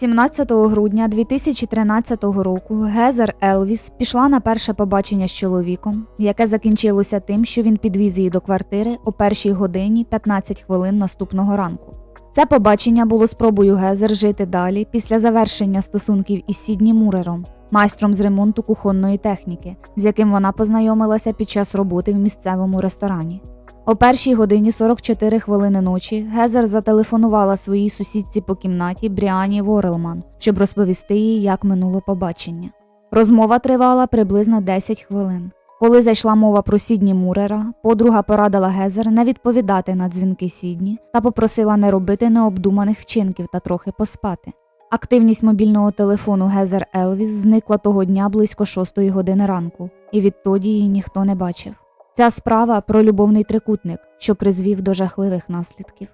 17 грудня 2013 року Гезер Елвіс пішла на перше побачення з чоловіком, яке закінчилося тим, що він підвіз її до квартири о першій годині 15 хвилин наступного ранку. Це побачення було спробою Гезер жити далі після завершення стосунків із Сідні Мурером, майстром з ремонту кухонної техніки, з яким вона познайомилася під час роботи в місцевому ресторані. О першій годині 44 хвилини ночі Гезер зателефонувала своїй сусідці по кімнаті Бріані Ворелман, щоб розповісти їй, як минуло побачення. Розмова тривала приблизно 10 хвилин. Коли зайшла мова про Сідні Мурера, подруга порадила Гезер не відповідати на дзвінки Сідні та попросила не робити необдуманих вчинків та трохи поспати. Активність мобільного телефону Гезер Елвіс зникла того дня близько 6 години ранку, і відтоді її ніхто не бачив. Ця справа про любовний трикутник, що призвів до жахливих наслідків.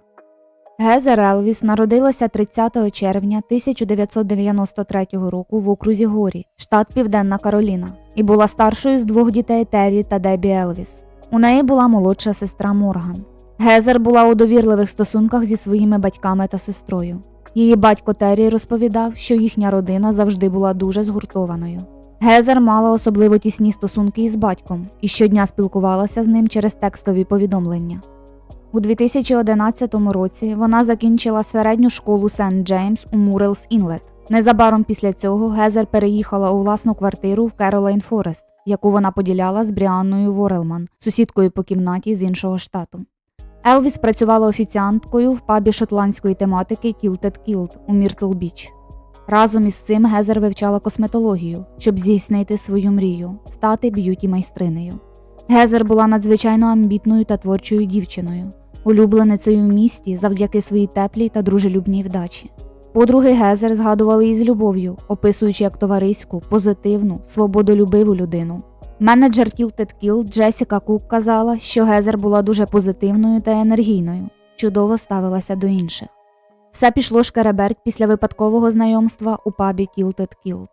Гезер Елвіс народилася 30 червня 1993 року в окрузі Горі, штат Південна Кароліна, і була старшою з двох дітей Террі та Дебі Елвіс. У неї була молодша сестра Морган. Гезер була у довірливих стосунках зі своїми батьками та сестрою. Її батько Террі розповідав, що їхня родина завжди була дуже згуртованою. Гезер мала особливо тісні стосунки із батьком і щодня спілкувалася з ним через текстові повідомлення. У 2011 році вона закінчила середню школу Сент Джеймс у Мурелс Інлет. Незабаром після цього Гезер переїхала у власну квартиру в Керолайн Форест, яку вона поділяла з Бріанною Ворелман, сусідкою по кімнаті з іншого штату. Елвіс працювала офіціанткою в пабі шотландської тематики Kilted Kilt у Міртл Біч. Разом із цим Гезер вивчала косметологію, щоб здійснити свою мрію стати б'юті майстринею. Гезер була надзвичайно амбітною та творчою дівчиною, улюбленицею в місті завдяки своїй теплій та дружелюбній вдачі. Подруги Гезер згадували її з любов'ю, описуючи як товариську, позитивну, свободолюбиву людину. Менеджер Tilted Kill Джесіка Кук казала, що Гезер була дуже позитивною та енергійною, чудово ставилася до інших. Все пішло шкереберть після випадкового знайомства у пабі Kilted Kilt.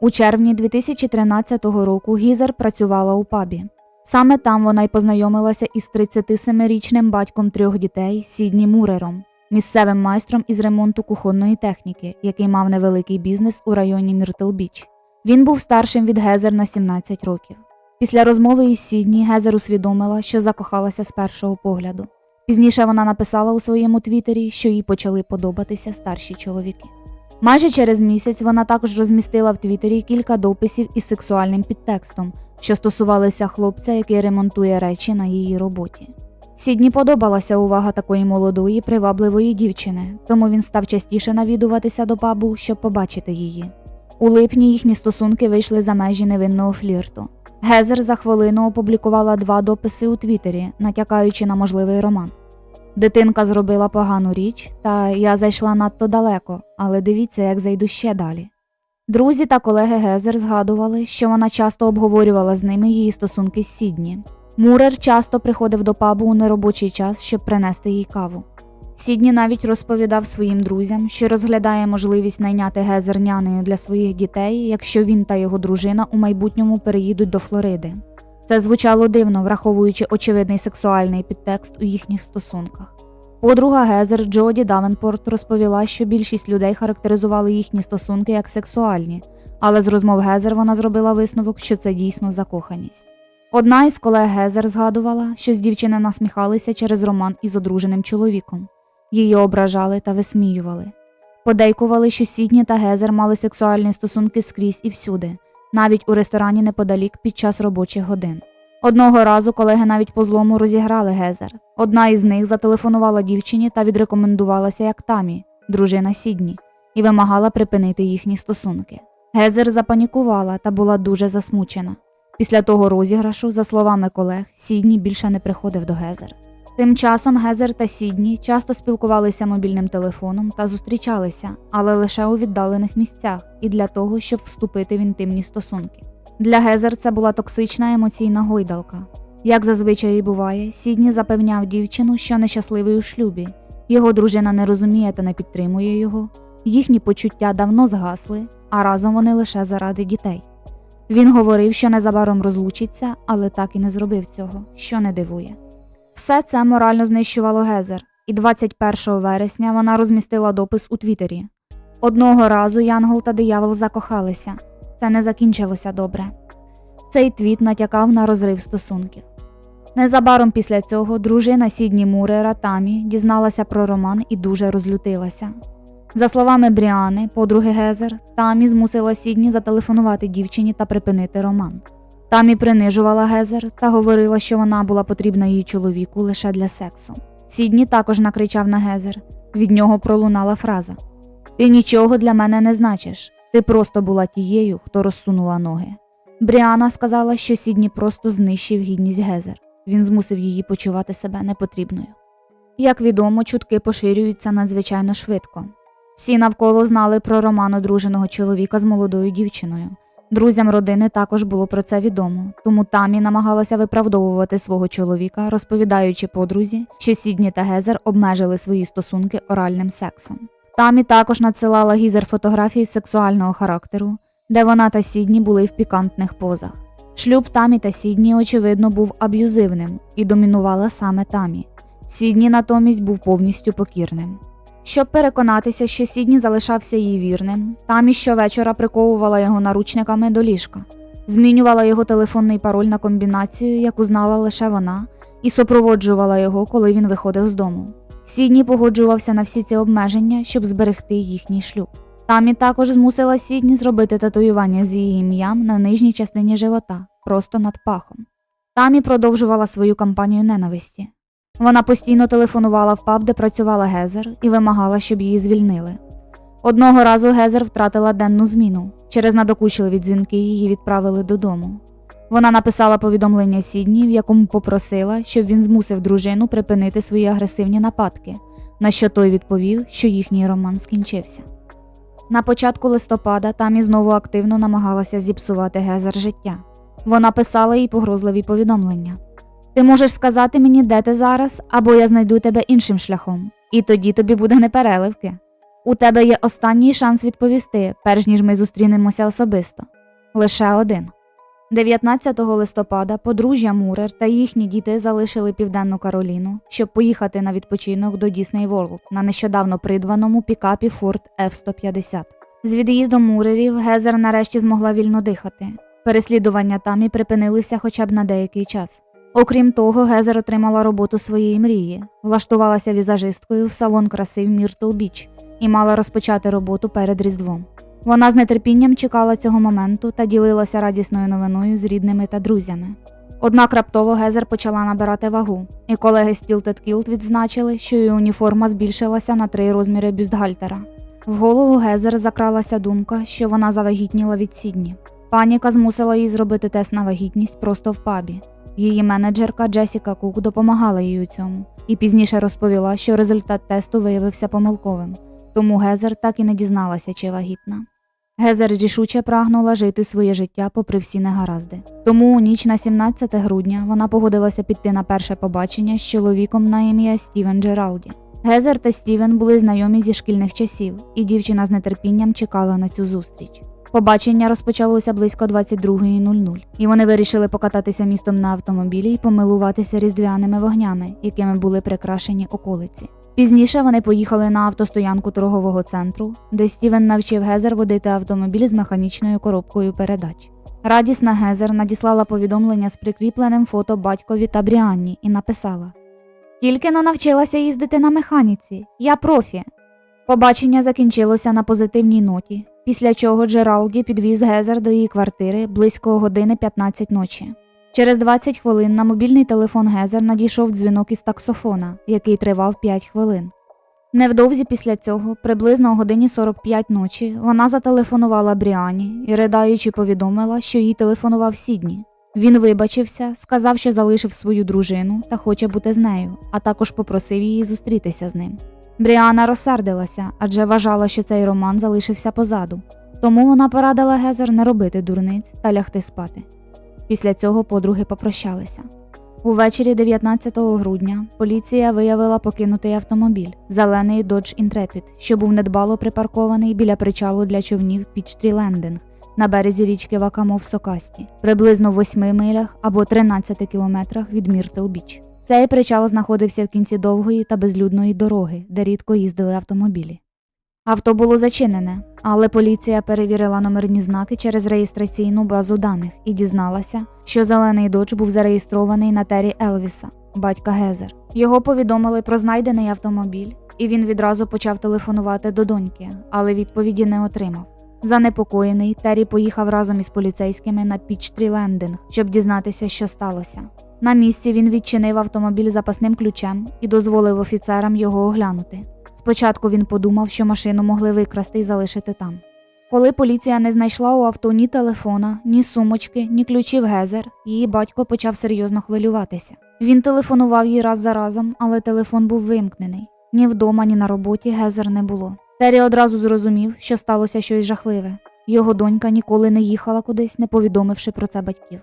У червні 2013 року Гізер працювала у пабі. Саме там вона й познайомилася із 37-річним батьком трьох дітей Сідні Мурером, місцевим майстром із ремонту кухонної техніки, який мав невеликий бізнес у районі Міртл Біч. Він був старшим від Гезер на 17 років. Після розмови із Сідні Гезер усвідомила, що закохалася з першого погляду. Пізніше вона написала у своєму твіттері, що їй почали подобатися старші чоловіки. Майже через місяць вона також розмістила в Твіттері кілька дописів із сексуальним підтекстом, що стосувалися хлопця, який ремонтує речі на її роботі. Сідні подобалася увага такої молодої, привабливої дівчини, тому він став частіше навідуватися до пабу, щоб побачити її. У липні їхні стосунки вийшли за межі невинного флірту. Гезер за хвилину опублікувала два дописи у Твіттері, натякаючи на можливий роман. Дитинка зробила погану річ, та я зайшла надто далеко, але дивіться, як зайду ще далі. Друзі та колеги Гезер згадували, що вона часто обговорювала з ними її стосунки з Сідні. Мурер часто приходив до пабу у неробочий час, щоб принести їй каву. Сідні навіть розповідав своїм друзям, що розглядає можливість найняти Гезер нянею для своїх дітей, якщо він та його дружина у майбутньому переїдуть до Флориди. Це звучало дивно, враховуючи очевидний сексуальний підтекст у їхніх стосунках. Подруга Гезер Джоді Давенпорт розповіла, що більшість людей характеризували їхні стосунки як сексуальні, але з розмов Гезер вона зробила висновок, що це дійсно закоханість. Одна із колег Гезер згадувала, що з дівчини насміхалися через роман із одруженим чоловіком. Її ображали та висміювали. Подейкували, що Сідні та Гезер мали сексуальні стосунки скрізь і всюди, навіть у ресторані неподалік під час робочих годин. Одного разу колеги навіть по злому розіграли Гезер. Одна із них зателефонувала дівчині та відрекомендувалася як Тамі, дружина Сідні, і вимагала припинити їхні стосунки. Гезер запанікувала та була дуже засмучена. Після того розіграшу, за словами колег, Сідні більше не приходив до Гезер. Тим часом Гезер та Сідні часто спілкувалися мобільним телефоном та зустрічалися, але лише у віддалених місцях і для того, щоб вступити в інтимні стосунки. Для Гезер це була токсична емоційна гойдалка. Як зазвичай і буває, Сідні запевняв дівчину, що нещасливий у шлюбі, його дружина не розуміє та не підтримує його, їхні почуття давно згасли, а разом вони лише заради дітей. Він говорив, що незабаром розлучиться, але так і не зробив цього, що не дивує. Все це морально знищувало Гезер, і 21 вересня вона розмістила допис у Твіттері. Одного разу Янгол та диявол закохалися. Це не закінчилося добре. Цей твіт натякав на розрив стосунків. Незабаром після цього дружина Сідні Мурера Тамі дізналася про роман і дуже розлютилася. За словами Бріани, подруги Гезер, Тамі змусила Сідні зателефонувати дівчині та припинити роман. Тамі принижувала Гезер та говорила, що вона була потрібна її чоловіку лише для сексу. Сідні також накричав на Гезер. Від нього пролунала фраза: Ти нічого для мене не значиш. Ти просто була тією, хто розсунула ноги. Бріана сказала, що Сідні просто знищив гідність Гезер. Він змусив її почувати себе непотрібною. Як відомо, чутки поширюються надзвичайно швидко. Всі навколо знали про роман одруженого чоловіка з молодою дівчиною. Друзям родини також було про це відомо, тому Тамі намагалася виправдовувати свого чоловіка, розповідаючи подрузі, що Сідні та Гезер обмежили свої стосунки оральним сексом. Тамі також надсилала Гізер фотографії сексуального характеру, де вона та Сідні були в пікантних позах. Шлюб Тамі та Сідні, очевидно, був аб'юзивним і домінувала саме Тамі. Сідні натомість був повністю покірним. Щоб переконатися, що Сідні залишався їй вірним, Тамі щовечора приковувала його наручниками до ліжка, змінювала його телефонний пароль на комбінацію, яку знала лише вона, і супроводжувала його, коли він виходив з дому. Сідні погоджувався на всі ці обмеження, щоб зберегти їхній шлюб. Тамі також змусила Сідні зробити татуювання з її ім'ям на нижній частині живота, просто над пахом. Тамі продовжувала свою кампанію ненависті. Вона постійно телефонувала в паб, де працювала Гезер, і вимагала, щоб її звільнили. Одного разу Гезер втратила денну зміну. Через надокучливі дзвінки її відправили додому. Вона написала повідомлення Сідні, в якому попросила, щоб він змусив дружину припинити свої агресивні нападки, на що той відповів, що їхній роман скінчився. На початку листопада Тамі знову активно намагалася зіпсувати Гезер життя. Вона писала їй погрозливі повідомлення. Ти можеш сказати мені, де ти зараз, або я знайду тебе іншим шляхом, і тоді тобі буде непереливки. У тебе є останній шанс відповісти, перш ніж ми зустрінемося особисто. Лише один. 19 листопада подружжя Мурер та їхні діти залишили Південну Кароліну, щоб поїхати на відпочинок до Дісней Ворлд на нещодавно придбаному пікапі Ford F-150. З від'їздом Мурерів Гезер нарешті змогла вільно дихати. Переслідування Тамі припинилися хоча б на деякий час. Окрім того, Гезер отримала роботу своєї мрії, влаштувалася візажисткою в салон краси в Міртл Біч і мала розпочати роботу перед Різдвом. Вона з нетерпінням чекала цього моменту та ділилася радісною новиною з рідними та друзями. Однак раптово Гезер почала набирати вагу, і колеги з Tilted Kilt відзначили, що її уніформа збільшилася на три розміри бюстгальтера. В голову Гезер закралася думка, що вона завагітніла від Сідні. Паніка змусила її зробити тест на вагітність просто в пабі. Її менеджерка Джесіка Кук допомагала їй у цьому і пізніше розповіла, що результат тесту виявився помилковим, тому Гезер так і не дізналася, чи вагітна. Гезер рішуче прагнула жити своє життя попри всі негаразди. Тому у ніч на 17 грудня вона погодилася піти на перше побачення з чоловіком на ім'я Стівен Джералді. Гезер та Стівен були знайомі зі шкільних часів, і дівчина з нетерпінням чекала на цю зустріч. Побачення розпочалося близько 22.00, і вони вирішили покататися містом на автомобілі і помилуватися різдвяними вогнями, якими були прикрашені околиці. Пізніше вони поїхали на автостоянку торгового центру, де Стівен навчив Гезер водити автомобіль з механічною коробкою передач. Радісна Гезер надіслала повідомлення з прикріпленим фото батькові та Бріанні і написала: Тільки не навчилася їздити на механіці, я профі. Побачення закінчилося на позитивній ноті, після чого Джералді підвіз Гезер до її квартири близько години 15 ночі. Через 20 хвилин на мобільний телефон Гезер надійшов дзвінок із таксофона, який тривав 5 хвилин. Невдовзі після цього, приблизно о годині 45 ночі, вона зателефонувала Бріані і, ридаючи, повідомила, що їй телефонував Сідні. Він вибачився, сказав, що залишив свою дружину та хоче бути з нею, а також попросив її зустрітися з ним. Бріана розсердилася, адже вважала, що цей роман залишився позаду, тому вона порадила Гезер не робити дурниць та лягти спати. Після цього подруги попрощалися. Увечері 19 грудня поліція виявила покинутий автомобіль зелений Dodge Intrepid, що був недбало припаркований біля причалу для човнів Peachtree Landing на березі річки Вакамо в Сокасті, приблизно в 8 милях або 13 кілометрах від Міртл Біч. Цей причал знаходився в кінці довгої та безлюдної дороги, де рідко їздили автомобілі. Авто було зачинене, але поліція перевірила номерні знаки через реєстраційну базу даних і дізналася, що зелений додж був зареєстрований на Тері Елвіса, батька Гезер. Його повідомили про знайдений автомобіль, і він відразу почав телефонувати до доньки, але відповіді не отримав. Занепокоєний, Террі поїхав разом із поліцейськими на Пічтрі Лендинг, щоб дізнатися, що сталося. На місці він відчинив автомобіль запасним ключем і дозволив офіцерам його оглянути. Спочатку він подумав, що машину могли викрасти і залишити там. Коли поліція не знайшла у авто ні телефона, ні сумочки, ні ключів Гезер, її батько почав серйозно хвилюватися. Він телефонував їй раз за разом, але телефон був вимкнений. Ні вдома, ні на роботі Гезер не було. Террі одразу зрозумів, що сталося щось жахливе. Його донька ніколи не їхала кудись, не повідомивши про це батьків.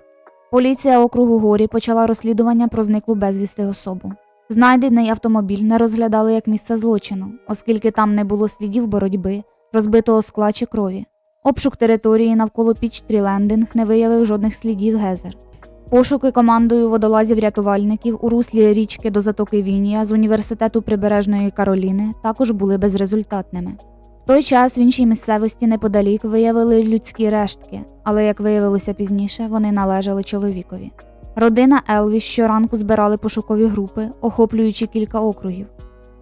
Поліція округу Горі почала розслідування про зниклу безвісти особу. Знайдений автомобіль не розглядали як місце злочину, оскільки там не було слідів боротьби, розбитого скла чи крові. Обшук території навколо Пічтрі Лендинг не виявив жодних слідів Гезер. Пошуки командою водолазів-рятувальників у руслі річки до затоки Вінія з університету Прибережної Кароліни також були безрезультатними. В той час в іншій місцевості неподалік виявили людські рештки, але як виявилося пізніше, вони належали чоловікові. Родина Елвіс щоранку збирали пошукові групи, охоплюючи кілька округів.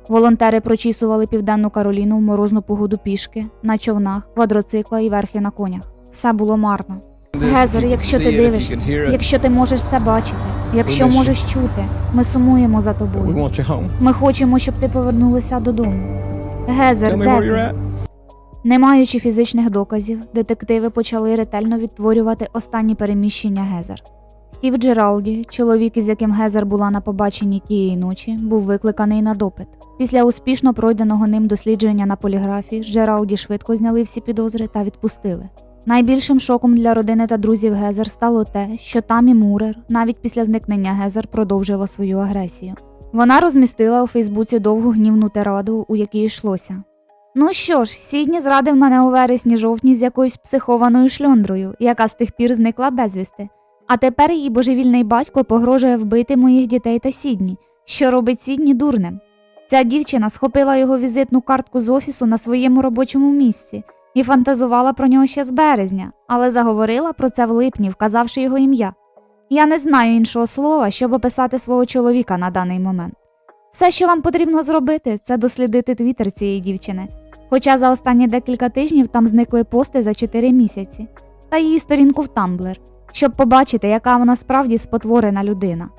Волонтери прочісували південну Кароліну в морозну погоду пішки, на човнах, квадроцикла і верхи на конях. Все було марно. Гезер, якщо ти дивишся, якщо ти можеш це бачити, якщо можеш чути, ми сумуємо за тобою. Ми хочемо, щоб ти повернулася додому. Гезер, де ти? Не маючи фізичних доказів, детективи почали ретельно відтворювати останні переміщення Гезер. Стів Джералді, чоловік, із яким Гезер була на побаченні тієї ночі, був викликаний на допит. Після успішно пройденого ним дослідження на поліграфі Джералді швидко зняли всі підозри та відпустили. Найбільшим шоком для родини та друзів Гезер стало те, що Тамі Мурер навіть після зникнення Гезер продовжила свою агресію. Вона розмістила у Фейсбуці довгу гнівну тираду, у якій йшлося. Ну що ж, Сідні зрадив мене у вересні-жовтні з якоюсь психованою шльондрою, яка з тих пір зникла безвісти. А тепер її божевільний батько погрожує вбити моїх дітей та Сідні, що робить Сідні дурним. Ця дівчина схопила його візитну картку з офісу на своєму робочому місці і фантазувала про нього ще з березня, але заговорила про це в липні, вказавши його ім'я. Я не знаю іншого слова, щоб описати свого чоловіка на даний момент. Все, що вам потрібно зробити, це дослідити твіттер цієї дівчини. Хоча за останні декілька тижнів там зникли пости за 4 місяці, та її сторінку в Тамблер, щоб побачити, яка вона справді спотворена людина.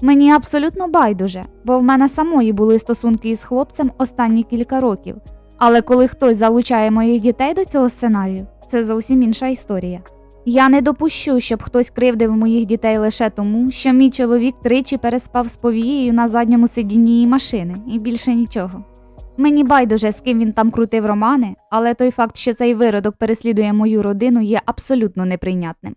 Мені абсолютно байдуже, бо в мене самої були стосунки із хлопцем останні кілька років. Але коли хтось залучає моїх дітей до цього сценарію, це зовсім інша історія. Я не допущу, щоб хтось кривдив моїх дітей лише тому, що мій чоловік тричі переспав з повією на задньому сидінні її машини і більше нічого. Мені байдуже, з ким він там крутив романи, але той факт, що цей виродок переслідує мою родину, є абсолютно неприйнятним.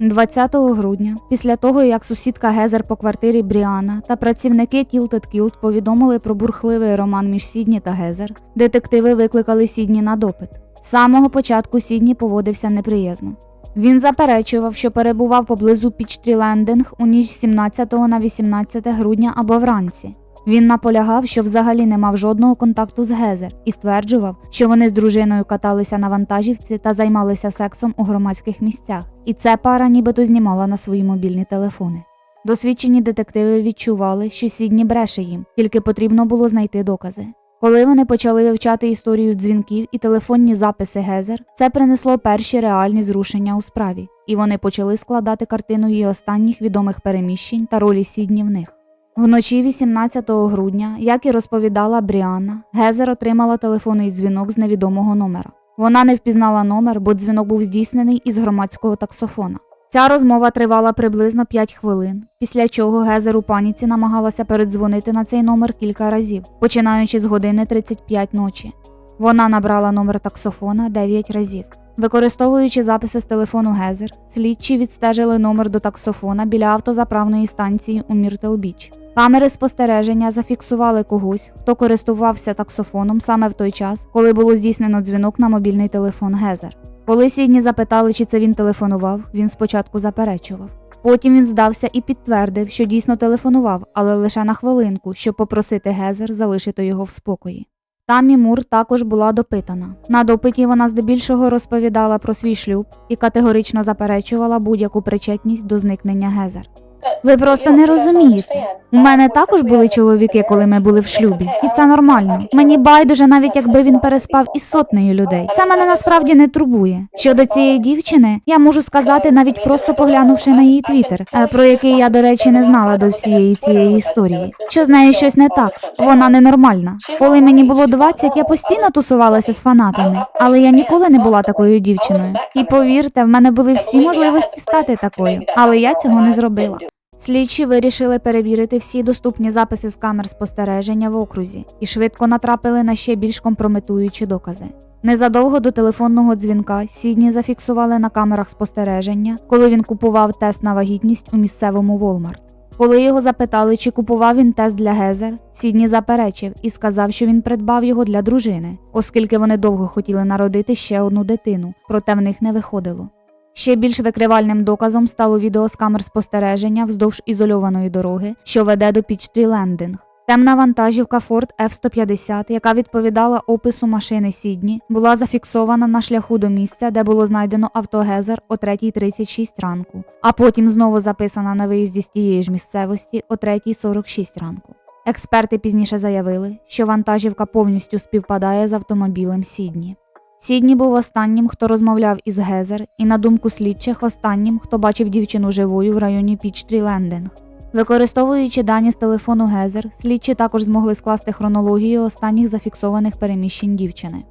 20 грудня, після того як сусідка Гезер по квартирі Бріана та працівники Tilted Kilt повідомили про бурхливий роман між Сідні та Гезер, детективи викликали Сідні на допит. З самого початку Сідні поводився неприязно. Він заперечував, що перебував поблизу Пічтрі Лендинг у ніч з 17 на 18 грудня або вранці. Він наполягав, що взагалі не мав жодного контакту з Гезер і стверджував, що вони з дружиною каталися на вантажівці та займалися сексом у громадських місцях, і це пара нібито знімала на свої мобільні телефони. Досвідчені детективи відчували, що Сідні бреше їм, тільки потрібно було знайти докази. Коли вони почали вивчати історію дзвінків і телефонні записи Гезер, це принесло перші реальні зрушення у справі, і вони почали складати картину її останніх відомих переміщень та ролі Сідні в них. Вночі 18 грудня, як і розповідала Бріанна, Гезер отримала телефонний дзвінок з невідомого номера. Вона не впізнала номер, бо дзвінок був здійснений із громадського таксофона. Ця розмова тривала приблизно 5 хвилин, після чого Гезер у паніці намагалася передзвонити на цей номер кілька разів, починаючи з години 35 ночі. Вона набрала номер таксофона 9 разів. Використовуючи записи з телефону Гезер, слідчі відстежили номер до таксофона біля автозаправної станції у Міртл Біч. Камери спостереження зафіксували когось, хто користувався таксофоном саме в той час, коли було здійснено дзвінок на мобільний телефон Гезер. Коли Сідні запитали, чи це він телефонував, він спочатку заперечував. Потім він здався і підтвердив, що дійсно телефонував, але лише на хвилинку, щоб попросити Гезер залишити його в спокої. Тамі Мур також була допитана. На допиті вона здебільшого розповідала про свій шлюб і категорично заперечувала будь-яку причетність до зникнення Гезер. Ви просто не розумієте. У мене також були чоловіки, коли ми були в шлюбі, і це нормально. Мені байдуже, навіть якби він переспав із сотнею людей. Це мене насправді не турбує. Щодо цієї дівчини, я можу сказати, навіть просто поглянувши на її твіттер, е, про який я, до речі, не знала до всієї цієї історії. Що з нею щось не так, вона ненормальна. Коли мені було 20, я постійно тусувалася з фанатами, але я ніколи не була такою дівчиною. І повірте, в мене були всі можливості стати такою, але я цього не зробила. Слідчі вирішили перевірити всі доступні записи з камер спостереження в окрузі і швидко натрапили на ще більш компрометуючі докази. Незадовго до телефонного дзвінка Сідні зафіксували на камерах спостереження, коли він купував тест на вагітність у місцевому Walmart. Коли його запитали, чи купував він тест для Гезер, Сідні заперечив і сказав, що він придбав його для дружини, оскільки вони довго хотіли народити ще одну дитину, проте в них не виходило. Ще більш викривальним доказом стало відео з камер спостереження вздовж ізольованої дороги, що веде до Пічтрі Лендинг. Темна вантажівка Ford F-150, яка відповідала опису машини Сідні, була зафіксована на шляху до місця, де було знайдено автогезер о 3.36 ранку, а потім знову записана на виїзді з тієї ж місцевості о 3.46 ранку. Експерти пізніше заявили, що вантажівка повністю співпадає з автомобілем Сідні. Сідні був останнім, хто розмовляв із Гезер, і на думку слідчих, останнім, хто бачив дівчину живою в районі Пічтрі Лендинг. Використовуючи дані з телефону Гезер, слідчі також змогли скласти хронологію останніх зафіксованих переміщень дівчини.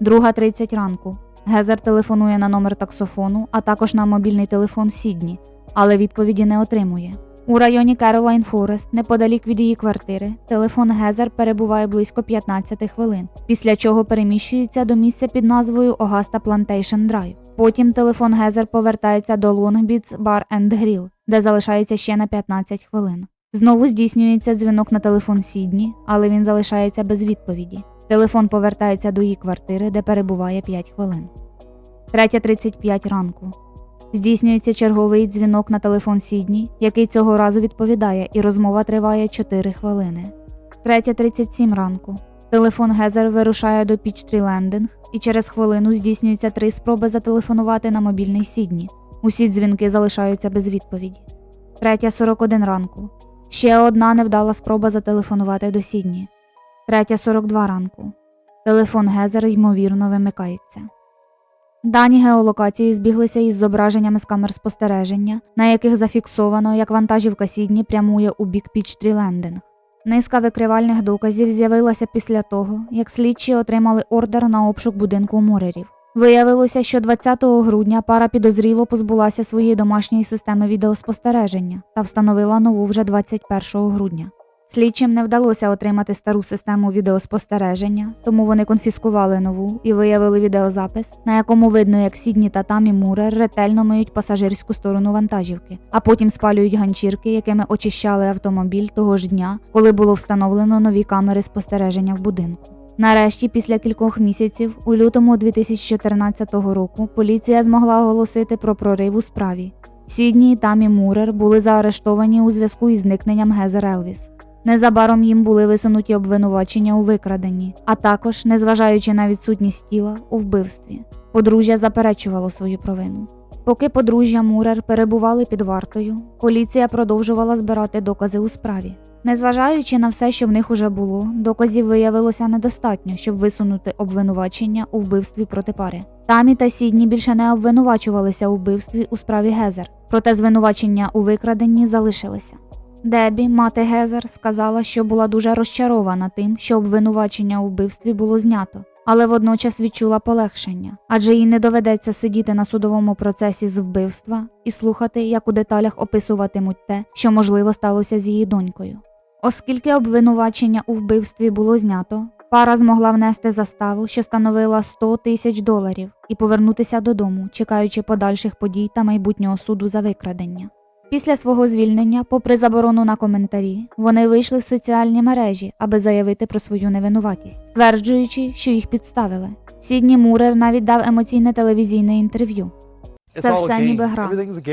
Друга 30 ранку. Гезер телефонує на номер таксофону, а також на мобільний телефон Сідні, але відповіді не отримує. У районі Керолайн Форест, неподалік від її квартири, телефон Гезер перебуває близько 15 хвилин, після чого переміщується до місця під назвою Огаста Plantation Drive. Потім телефон Гезер повертається до Beach Bar and Grill, де залишається ще на 15 хвилин. Знову здійснюється дзвінок на телефон Сідні, але він залишається без відповіді. Телефон повертається до її квартири, де перебуває 5 хвилин. 3.35 ранку. Здійснюється черговий дзвінок на телефон Сідні, який цього разу відповідає, і розмова триває 4 хвилини. 3.37 ранку. Телефон Гезер вирушає до Пічтрі Лендинг, і через хвилину здійснюється три спроби зателефонувати на мобільний Сідні. Усі дзвінки залишаються без відповіді. 3.41 ранку. Ще одна невдала спроба зателефонувати до Сідні. 3.42 ранку. Телефон Гезер ймовірно вимикається. Дані геолокації збіглися із зображеннями з камер спостереження, на яких зафіксовано, як вантажівка Сідні прямує у бік Пічтрі Лендинг. Низка викривальних доказів з'явилася після того, як слідчі отримали ордер на обшук будинку Мурерів. Виявилося, що 20 грудня пара підозріло позбулася своєї домашньої системи відеоспостереження та встановила нову вже 21 грудня. Слідчим не вдалося отримати стару систему відеоспостереження, тому вони конфіскували нову і виявили відеозапис, на якому видно, як Сідні та Тамі Мурер ретельно миють пасажирську сторону вантажівки, а потім спалюють ганчірки, якими очищали автомобіль того ж дня, коли було встановлено нові камери спостереження в будинку. Нарешті, після кількох місяців, у лютому 2014 року, поліція змогла оголосити про прорив у справі. Сідні і Тамі Мурер були заарештовані у зв'язку із зникненням Гезер Елвіс. Незабаром їм були висунуті обвинувачення у викраденні, а також, незважаючи на відсутність тіла, у вбивстві. Подружжя заперечувало свою провину. Поки подружжя Мурер перебували під вартою, поліція продовжувала збирати докази у справі. Незважаючи на все, що в них уже було, доказів виявилося недостатньо, щоб висунути обвинувачення у вбивстві проти пари. Тамі та Сідні більше не обвинувачувалися у вбивстві у справі Гезер, проте звинувачення у викраденні залишилися. Дебі, мати Гезер, сказала, що була дуже розчарована тим, що обвинувачення у вбивстві було знято, але водночас відчула полегшення, адже їй не доведеться сидіти на судовому процесі з вбивства і слухати, як у деталях описуватимуть те, що можливо сталося з її донькою. Оскільки обвинувачення у вбивстві було знято, пара змогла внести заставу, що становила 100 тисяч доларів, і повернутися додому, чекаючи подальших подій та майбутнього суду за викрадення. Після свого звільнення, попри заборону на коментарі, вони вийшли в соціальні мережі, аби заявити про свою невинуватість, стверджуючи, що їх підставили. Сідні Мурер навіть дав емоційне телевізійне інтерв'ю. Це все ніби гра,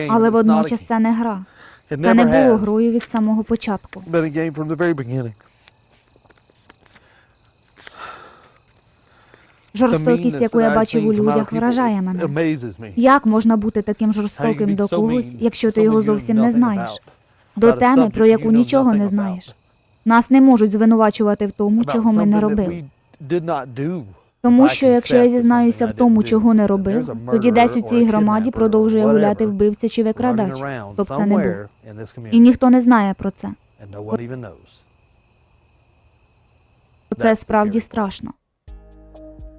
але водночас це не гра. Це не було грою від самого початку. Жорстокість, яку я бачив у людях, вражає мене. Як можна бути таким жорстоким до когось, якщо ти його зовсім не знаєш? До теми, про яку нічого не знаєш. Нас не можуть звинувачувати в тому, чого ми не робили. Тому що якщо я зізнаюся в тому, чого не робив, тоді десь у цій громаді продовжує гуляти вбивця чи викрадач, хто б це не був. І ніхто не знає про це. Це справді страшно.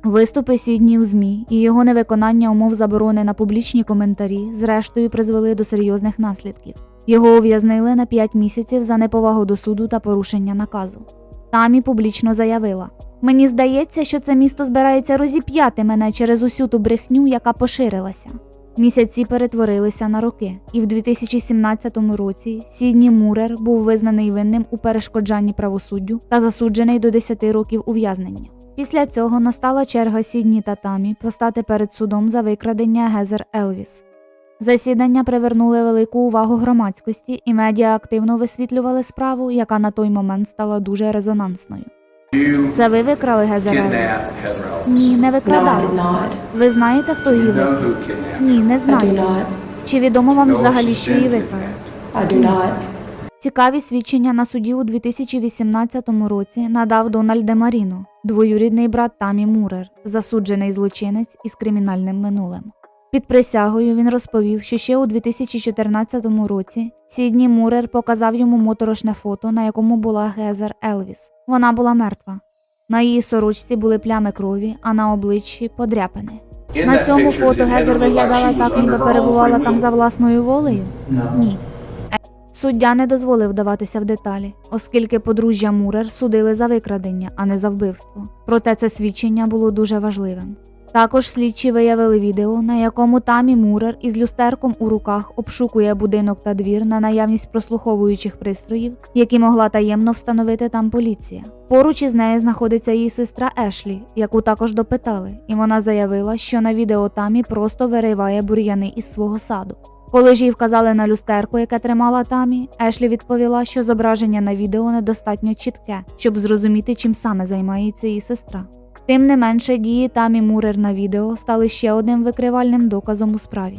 Виступи Сідні у ЗМІ і його невиконання умов заборони на публічні коментарі, зрештою, призвели до серйозних наслідків. Його ув'язнили на 5 місяців за неповагу до суду та порушення наказу. Тамі публічно заявила: Мені здається, що це місто збирається розіп'яти мене через усю ту брехню, яка поширилася. Місяці перетворилися на роки, і в 2017 році Сідні Мурер був визнаний винним у перешкоджанні правосуддю та засуджений до 10 років ув'язнення. Після цього настала черга Сідні та Тамі постати перед судом за викрадення Гезер Елвіс. Засідання привернули велику увагу громадськості, і медіа активно висвітлювали справу, яка на той момент стала дуже резонансною. Це ви викрали Гезер Елвіс? Ні, не викрадали. Ви знаєте, хто її викрав? Ні, не знаю. Чи відомо вам взагалі, що її викрали? kidnapped. Цікаві свідчення на суді у 2018 році надав Дональд Де Маріно, двоюрідний брат Тамі Мурер, засуджений злочинець із кримінальним минулим. Під присягою він розповів, що ще у 2014 році Сідні Мурер показав йому моторошне фото, на якому була Гезер Елвіс. Вона була мертва. На її сорочці були плями крові, а на обличчі подряпини. На цьому фото Гезер виглядала так, ніби перебувала там за власною волею. Ні. Суддя не дозволив вдаватися в деталі, оскільки подружжя Мурер судили за викрадення, а не за вбивство. Проте це свідчення було дуже важливим. Також слідчі виявили відео, на якому Тамі Мурер із люстерком у руках обшукує будинок та двір на наявність прослуховуючих пристроїв, які могла таємно встановити там поліція. Поруч із нею знаходиться її сестра Ешлі, яку також допитали, і вона заявила, що на відео Тамі просто вириває бур'яни із свого саду. Коли ж їй вказали на люстерку, яке тримала Тамі, Ешлі відповіла, що зображення на відео недостатньо чітке, щоб зрозуміти, чим саме займається її сестра. Тим не менше, дії Тамі Мурер на відео стали ще одним викривальним доказом у справі.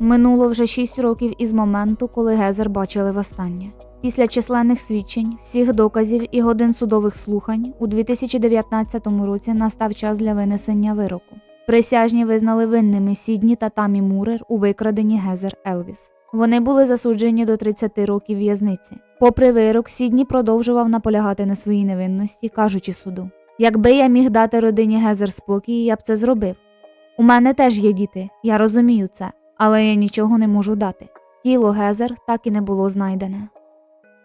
Минуло вже 6 років із моменту, коли Гезер бачили востаннє. Після численних свідчень, всіх доказів і годин судових слухань у 2019 році настав час для винесення вироку. Присяжні визнали винними Сідні та Тамі Мурер у викраденні Гезер Елвіс. Вони були засуджені до 30 років в'язниці. Попри вирок, Сідні продовжував наполягати на своїй невинності, кажучи суду: якби я міг дати родині Гезер спокій, я б це зробив. У мене теж є діти, я розумію це, але я нічого не можу дати. Тіло Гезер так і не було знайдене.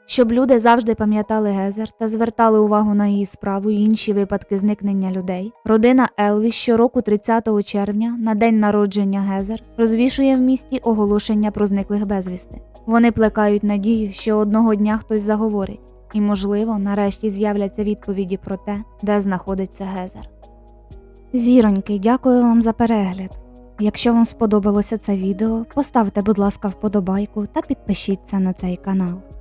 Щоб люди завжди пам'ятали Гезер та звертали увагу на її справу і інші випадки зникнення людей, родина Елві щороку 30 червня, на день народження Гезер, розвішує в місті оголошення про зниклих безвісти. Вони плекають надію, що одного дня хтось заговорить, і, можливо, нарешті з'являться відповіді про те, де знаходиться Гезер. Зіроньки, дякую вам за перегляд. Якщо вам сподобалося це відео, поставте, будь ласка, вподобайку та підпишіться на цей канал.